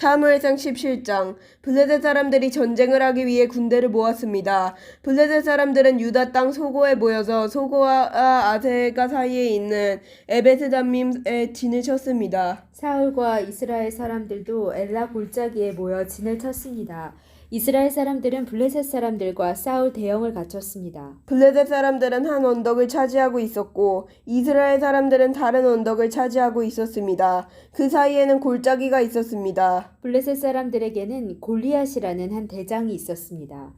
사무엘상 17장 블레셋 사람들이 전쟁을 하기 위해 군대를 모았습니다. 블레셋 사람들은 유다 땅 소고에 모여서 소고와 아세가 사이에 있는 에베스 담밈에 진을 쳤습니다. 사울과 이스라엘 사람들도 엘라 골짜기에 모여 진을 쳤습니다. 이스라엘 사람들은 블레셋 사람들과 싸울 대형을 갖췄습니다. 블레셋 사람들은 한 언덕을 차지하고 있었고 이스라엘 사람들은 다른 언덕을 차지하고 있었습니다. 그 사이에는 골짜기가 있었습니다. 블레셋 사람들에게는 골리앗이라는 한 대장이 있었습니다.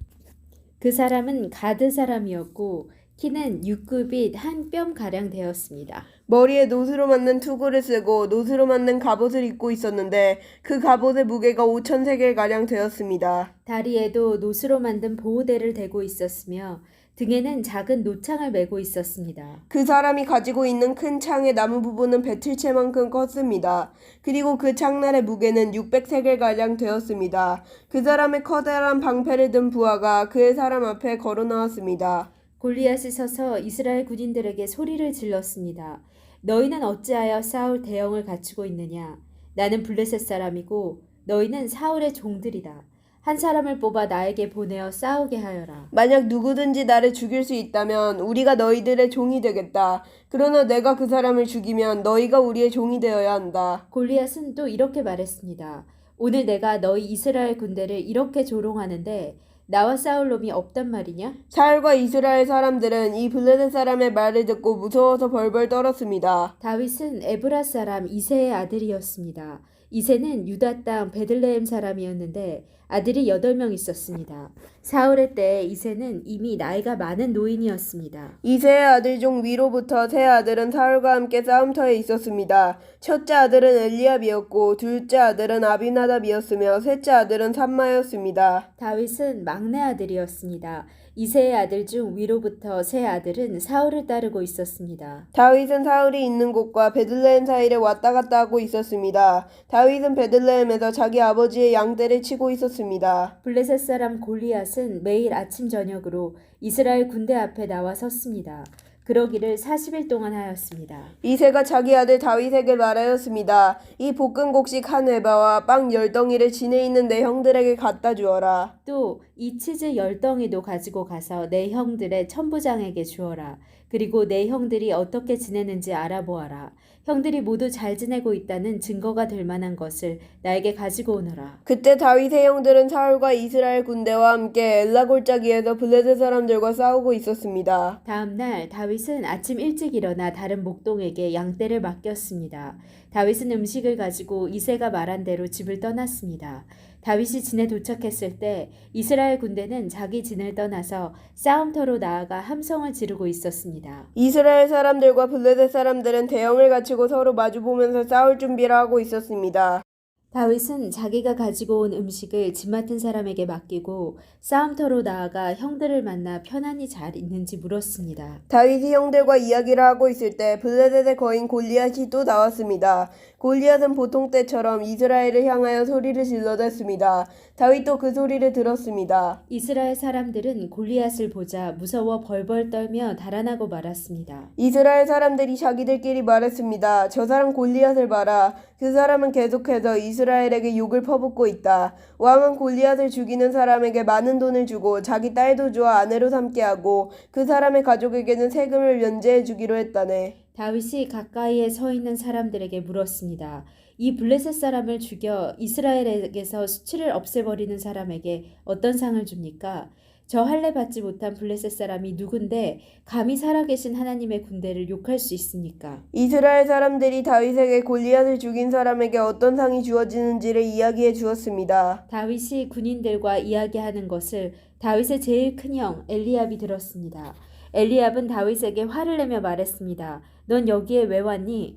그 사람은 가드 사람이었고 키는 6급이 한 뼘 가량 되었습니다. 머리에 노스로 만든 투구를 쓰고 노스로 만든 갑옷을 입고 있었는데 그 갑옷의 무게가 5천 세겔 가량 되었습니다. 다리에도 노스로 만든 보호대를 대고 있었으며 등에는 작은 노창을 메고 있었습니다. 그 사람이 가지고 있는 큰 창의 나무 부분은 배틀채만큼 컸습니다. 그리고 그 창날의 무게는 600세겔 가량 되었습니다. 그 사람의 커다란 방패를 든 부하가 그의 사람 앞에 걸어 나왔습니다. 골리앗이 서서 이스라엘 군인들에게 소리를 질렀습니다. 너희는 어찌하여 싸울 대형을 갖추고 있느냐? 나는 블레셋 사람이고 너희는 사울의 종들이다. 한 사람을 뽑아 나에게 보내어 싸우게 하여라. 만약 누구든지 나를 죽일 수 있다면 우리가 너희들의 종이 되겠다. 그러나 내가 그 사람을 죽이면 너희가 우리의 종이 되어야 한다. 골리앗은 또 이렇게 말했습니다. 오늘 내가 너희 이스라엘 군대를 이렇게 조롱하는데 나와 싸울 놈이 없단 말이냐? 사울과 이스라엘 사람들은 이 블레셋 사람의 말을 듣고 무서워서 벌벌 떨었습니다. 다윗은 에브라 사람 이세의 아들이었습니다. 이세는 유다 땅 베들레헴 사람이었는데 아들이 여덟 명 있었습니다. 사울의 때 이세는 이미 나이가 많은 노인이었습니다. 이세의 아들 중 위로부터 세 아들은 사울과 함께 싸움터에 있었습니다. 첫째 아들은 엘리압이었고 둘째 아들은 아비나답이었으며 셋째 아들은 삼마였습니다. 다윗은 막내 아들이었습니다. 이세의 아들 중 위로부터 세 아들은 사울을 따르고 있었습니다. 다윗은 사울이 있는 곳과 베들레헴 사이를 왔다 갔다 하고 있었습니다. 다 윗은 베들레헴에서 자기 아버지의 양떼를 치고 있었습니다. 블레셋 사람 골리앗은 매일 아침 저녁으로 이스라엘 군대 앞에 나와 섰습니다. 그러기를 40일 동안 하였습니다. 이세가 자기 아들 다윗에게 말하였습니다. 이 볶은 곡식 한 회바와 빵 열 덩이를 진에 있는 내 형들에게 갖다 주어라. 또 이 치즈 열 덩이도 가지고 가서 내 형들의 천부장에게 주어라. 그리고 내 형들이 어떻게 지내는지 알아보아라. 형들이 모두 잘 지내고 있다는 증거가 될 만한 것을 나에게 가지고 오너라. 그때 다윗의 형들은 사울과 이스라엘 군대와 함께 엘라 골짜기에서 블레셋 사람들과 싸우고 있었습니다. 다음 날 다윗은 아침 일찍 일어나 다른 목동에게 양떼를 맡겼습니다. 다윗은 음식을 가지고 이세가 말한 대로 집을 떠났습니다. 다윗이 진에 도착했을 때 이스라엘 군대는 자기 진을 떠나서 싸움터로 나아가 함성을 지르고 있었습니다. 이스라엘 사람들과 블레셋 사람들은 대형을 갖추고 서로 마주보면서 싸울 준비를 하고 있었습니다. 다윗은 자기가 가지고 온 음식을 집 맡은 사람에게 맡기고 싸움터로 나아가 형들을 만나 편안히 잘 있는지 물었습니다. 다윗이 형들과 이야기를 하고 있을 때 블레셋의 거인 골리앗이 또 나왔습니다. 골리앗은 보통 때처럼 이스라엘을 향하여 소리를 질러댔습니다. 다윗도 그 소리를 들었습니다. 이스라엘 사람들은 골리앗을 보자 무서워 벌벌 떨며 달아나고 말았습니다. 이스라엘 사람들이 자기들끼리 말했습니다. 저 사람 골리앗을 봐라. 그 사람은 계속해서 이스라엘에게 욕을 퍼붓고 있다. 왕은 골리앗을 죽이는 사람에게 많은 돈을 주고 자기 딸도 주어 아내로 삼게 하고 그 사람의 가족에게는 세금을 면제해 주기로 했다네. 다윗이 가까이에 서 있는 사람들에게 물었습니다. 이 블레셋 사람을 죽여 이스라엘에게서 수치를 없애버리는 사람에게 어떤 상을 줍니까? 저 할례 받지 못한 블레셋 사람이 누군데 감히 살아계신 하나님의 군대를 욕할 수 있습니까? 이스라엘 사람들이 다윗에게 골리앗을 죽인 사람에게 어떤 상이 주어지는지를 이야기해 주었습니다. 다윗이 군인들과 이야기하는 것을 다윗의 제일 큰 형 엘리압이 들었습니다. 엘리압은 다윗에게 화를 내며 말했습니다. 넌 여기에 왜 왔니?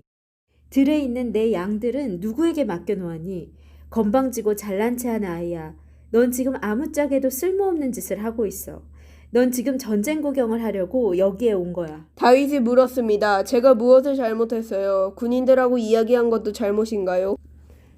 들에 있는 내 양들은 누구에게 맡겨놓았니? 건방지고 잘난 체한 아이야. 넌 지금 아무짝에도 쓸모없는 짓을 하고 있어. 넌 지금 전쟁 구경을 하려고 여기에 온 거야. 다윗이 물었습니다. 제가 무엇을 잘못했어요? 군인들하고 이야기한 것도 잘못인가요?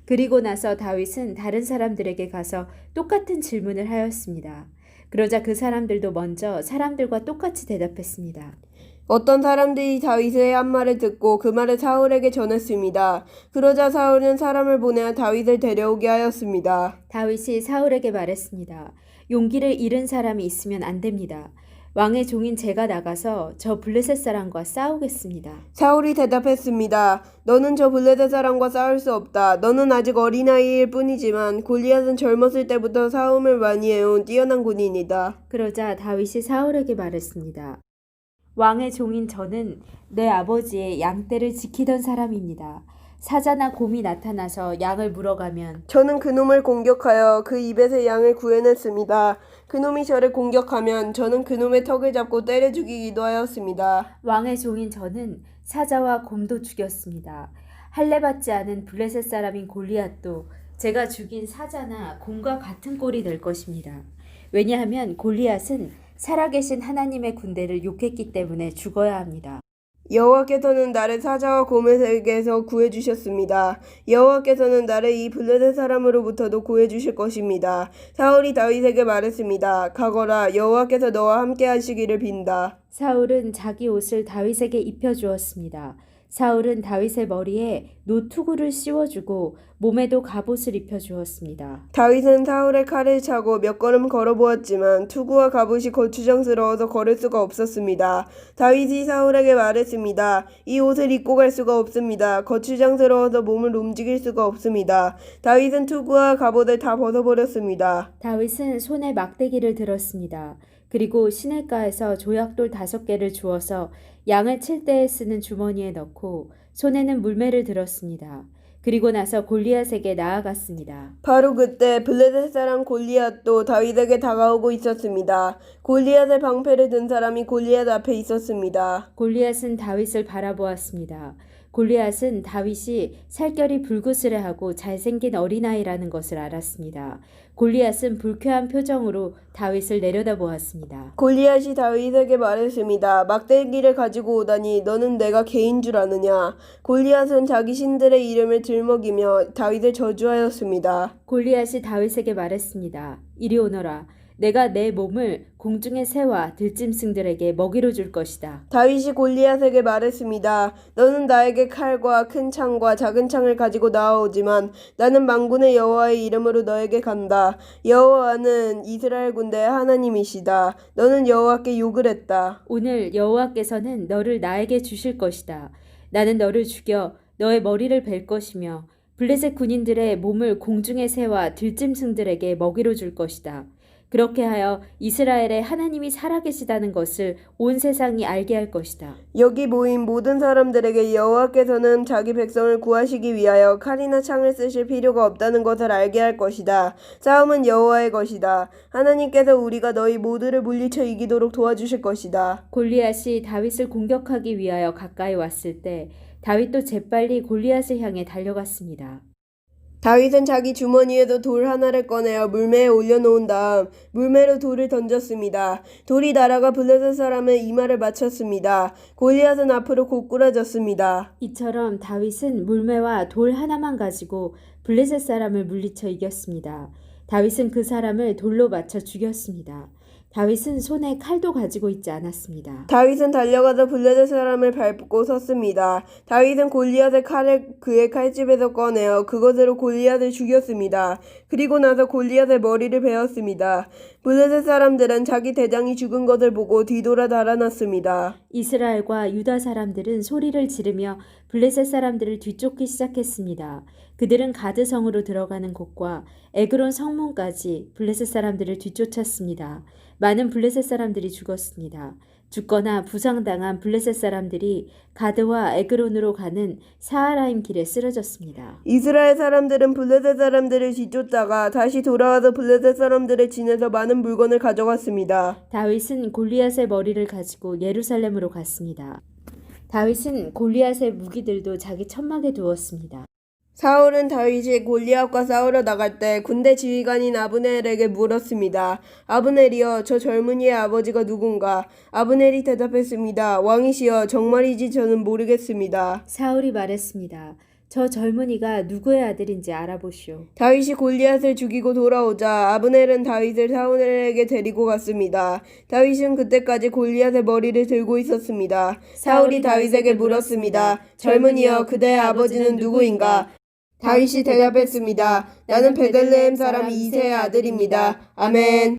그리고 나서 다윗은 다른 사람들에게 가서 똑같은 질문을 하였습니다. 그러자 그 사람들도 먼저 사람들과 똑같이 대답했습니다. 어떤 사람들이 다윗의 한 말을 듣고 그 말을 사울에게 전했습니다. 그러자 사울은 사람을 보내어 다윗을 데려오게 하였습니다. 다윗이 사울에게 말했습니다. 용기를 잃은 사람이 있으면 안 됩니다. 왕의 종인 제가 나가서 저 블레셋 사람과 싸우겠습니다. 사울이 대답했습니다. 너는 저 블레셋 사람과 싸울 수 없다. 너는 아직 어린아이일 뿐이지만 골리앗은 젊었을 때부터 싸움을 많이 해온 뛰어난 군인이다. 그러자 다윗이 사울에게 말했습니다. 왕의 종인 저는 내 아버지의 양떼를 지키던 사람입니다. 사자나 곰이 나타나서 양을 물어가면 저는 그놈을 공격하여 그 입에서 양을 구해냈습니다. 그놈이 저를 공격하면 저는 그놈의 턱을 잡고 때려 죽이기도 하였습니다. 왕의 종인 저는 사자와 곰도 죽였습니다. 할례 받지 않은 블레셋 사람인 골리앗도 제가 죽인 사자나 곰과 같은 꼴이 될 것입니다. 왜냐하면 골리앗은 살아계신 하나님의 군대를 욕했기 때문에 죽어야 합니다. 여호와께서는 나를 사자와 곰에게서 구해주셨습니다. 여호와께서는 나를 이 블레셋 사람으로부터도 구해주실 것입니다. 사울이 다윗에게 말했습니다. 가거라 여호와께서 너와 함께 하시기를 빈다. 사울은 자기 옷을 다윗에게 입혀 주었습니다. 사울은 다윗의 머리에 노투구를 씌워주고 몸에도 갑옷을 입혀 주었습니다. 다윗은 사울의 칼을 차고 몇 걸음 걸어 보았지만 투구와 갑옷이 거추장스러워서 걸을 수가 없었습니다. 다윗이 사울에게 말했습니다. 이 옷을 입고 갈 수가 없습니다. 거추장스러워서 몸을 움직일 수가 없습니다. 다윗은 투구와 갑옷을 다 벗어버렸습니다. 다윗은 손에 막대기를 들었습니다. 그리고 시냇가에서 조약돌 다섯 개를 주어서 양을 칠 때에 쓰는 주머니에 넣고 손에는 물매를 들었습니다. 그리고 나서 골리앗에게 나아갔습니다. 바로 그때 블레셋 사람 골리앗도 다윗에게 다가오고 있었습니다. 골리앗의 방패를 든 사람이 골리앗 앞에 있었습니다. 골리앗은 다윗을 바라보았습니다. 골리앗은 다윗이 살결이 불그스레하고 잘생긴 어린아이라는 것을 알았습니다. 골리앗은 불쾌한 표정으로 다윗을 내려다보았습니다. 골리앗이 다윗에게 말했습니다. 막대기를 가지고 오다니 너는 내가 개인 줄 아느냐? 골리앗은 자기 신들의 이름을 들먹이며 다윗을 저주하였습니다. 골리앗이 다윗에게 말했습니다. 이리 오너라. 내가 내 몸을 공중의 새와 들짐승들에게 먹이로 줄 것이다. 다윗이 골리앗에게 말했습니다. 너는 나에게 칼과 큰 창과 작은 창을 가지고 나아오지만 나는 만군의 여호와의 이름으로 너에게 간다. 여호와는 이스라엘 군대의 하나님이시다. 너는 여호와께 욕을 했다. 오늘 여호와께서는 너를 나에게 주실 것이다. 나는 너를 죽여 너의 머리를 벨 것이며 블레셋 군인들의 몸을 공중의 새와 들짐승들에게 먹이로 줄 것이다. 그렇게 하여 이스라엘의 하나님이 살아계시다는 것을 온 세상이 알게 할 것이다. 여기 모인 모든 사람들에게 여호와께서는 자기 백성을 구하시기 위하여 칼이나 창을 쓰실 필요가 없다는 것을 알게 할 것이다. 싸움은 여호와의 것이다. 하나님께서 우리가 너희 모두를 물리쳐 이기도록 도와주실 것이다. 골리앗이 다윗을 공격하기 위하여 가까이 왔을 때 다윗도 재빨리 골리앗을 향해 달려갔습니다. 다윗은 자기 주머니에서 돌 하나를 꺼내어 물매에 올려놓은 다음 물매로 돌을 던졌습니다. 돌이 날아가 블레셋 사람의 이마를 맞췄습니다. 골리앗은 앞으로 고꾸라졌습니다. 이처럼 다윗은 물매와 돌 하나만 가지고 블레셋 사람을 물리쳐 이겼습니다. 다윗은 그 사람을 돌로 맞춰 죽였습니다. 다윗은 손에 칼도 가지고 있지 않았습니다. 다윗은 달려가서 블레셋 사람을 밟고 섰습니다. 다윗은 골리앗의 칼을 그의 칼집에서 꺼내어 그것으로 골리앗을 죽였습니다. 그리고 나서 골리앗의 머리를 베었습니다. 블레셋 사람들은 자기 대장이 죽은 것을 보고 뒤돌아 달아났습니다. 이스라엘과 유다 사람들은 소리를 지르며 블레셋 사람들을 뒤쫓기 시작했습니다. 그들은 가드성으로 들어가는 곳과 에그론 성문까지 블레셋 사람들을 뒤쫓았습니다. 많은 블레셋 사람들이 죽었습니다. 죽거나 부상당한 블레셋 사람들이 가드와 에그론으로 가는 사하라임 길에 쓰러졌습니다. 이스라엘 사람들은 블레셋 사람들을 뒤쫓다가 다시 돌아와서 블레셋 사람들의 진에서 많은 물건을 가져갔습니다. 다윗은 골리앗의 머리를 가지고 예루살렘으로 갔습니다. 다윗은 골리앗의 무기들도 자기 천막에 두었습니다. 사울은 다윗이 골리앗과 싸우러 나갈 때 군대 지휘관인 아브넬에게 물었습니다. 아브넬이여, 저 젊은이의 아버지가 누군가? 아브넬이 대답했습니다. 왕이시여, 정말이지 저는 모르겠습니다. 사울이 말했습니다. 저 젊은이가 누구의 아들인지 알아보시오. 다윗이 골리앗을 죽이고 돌아오자 아브넬은 다윗을 사울에게 데리고 갔습니다. 다윗은 그때까지 골리앗의 머리를 들고 있었습니다. 사울이 다윗에게 물었습니다. 젊은이여 그대의 아버지는 누구인가? 다윗이 대답했습니다. 나는 베들레헴 사람 이세의 아들입니다. 아멘.